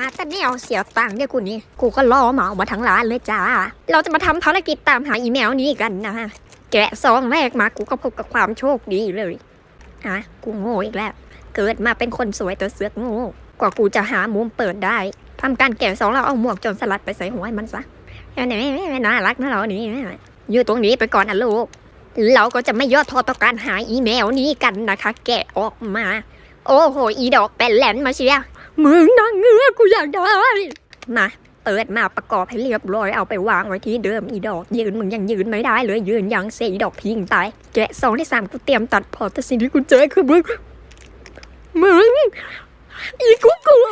าแต่แนวเสียตังค์เนี่ยกูนี่ กูก็ล่อเหมามาทั้งร้านเลยจ้า เราจะมาทำภารกิจตามหาอีเมลนี้กันนะฮะ แกะซองแรกมากูก็พบกับความโชคดีเลยฮะกูโง่อีกแล้ว เกิดมาเป็นคนสวยแต่เสือกโง่ กว่ากูจะหามุมเปิดได้ทำการแกะซองแล้วเอาหมวกจนสลัดไปใส่หัวมันซะแค่นี้น่ารักนะเรานี่อยู่ตรงนี้ไปก่อนนะลูก เราก็จะไม่ย่อท้อต่อการหาอีเมลนี้กันนะคะ แกะออกมา โอ้โห อีดอกเป็นแหลนมาเชียร์ มึงนางเงือกกูอยากได้ มาเปิดมาประกอบให้เรียบร้อยเอาไปวางไว้ที่เดิมอีดอก ยืนมึงยังยืนไม่ได้เลยยืนยังเสียอีดอกพิงตายแกะสองที่สามกูเตรียมตัดพอแต่สิ่งที่กูเจอคือมึงมึงอีกูกลัว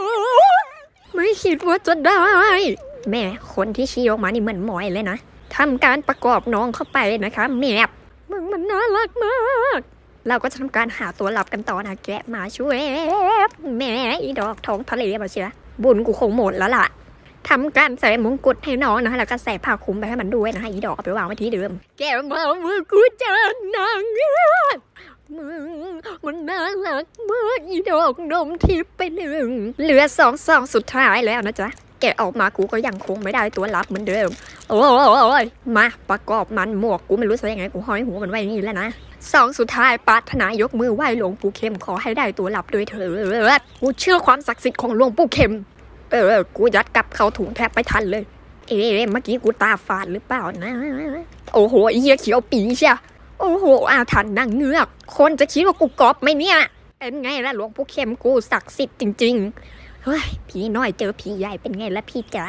ไม่คิดว่าจะได้ แม่คนที่ชี้ออกมานี่เหมือนหมอยเลยนะทำการประกอบน้องเข้าไปนะคะแมบมึงมันน่ารักมาก เราก็จะทำการหาตัวหลับกันต่อนะแกะมาช่วยแม่อีดอกท้องทะเลมาเชียบุญกูคงหมดแล้วล่ะทำการใส่มงกุฎให้น้องนะแล้วก็ใส่ผ้าคลุมไปให้มันด้วยนะอีดอกเอาไปวางไว้ที่เดิม แกะมามือกูเจอนางเงือมึงมันน่ารักมากอีดอกนมทิพย์ไปหนึ่งเหลือสองซองสุดท้ายแล้วนะจ๊ะ แกะออกมากูก็ยังคงไม่ได้ตัวลับเหมือนเดิมโอ้ยมาประกอบมันหมวกกูไม่รู้จะยังไงกูห้อยหัวมันไว้นี่แล้วนะสองสุดท้ายปรารถนายกมือไหว้หลวงปู่เข็มขอให้ได้ตัวหลับด้วยเถิดกูเชื่อความศักดิ์สิทธิ์ของหลวงปู่เข็ม เออ กูยัดกลับเข้าถุงแทบไม่ทันเลย เอ๊ะเมื่อกี้กูตาฝาดหรือเปล่านะ โอ้โหอ้เหี้ยเขียวปีเชียโอ้โห อาถรรพ์นางเงือก คนจะคิดว่ากูกอบไหมเนี่ย เป็นไงล่ะหลวงปู่เข็มกูศักดิ์สิทธิ์จริง ๆ ฮ้ยผีน้อยเจอผีใหญ่เป็นไงละพี่จ๋า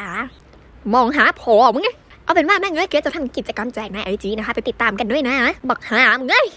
มองหาผอมึงไงเอาเป็นว่าแม่งเอ้ยเกจะทำกิจกรรมแจกในไอจีนะคะ ไปติดตามกันด้วยนะบักหามงเอ้ย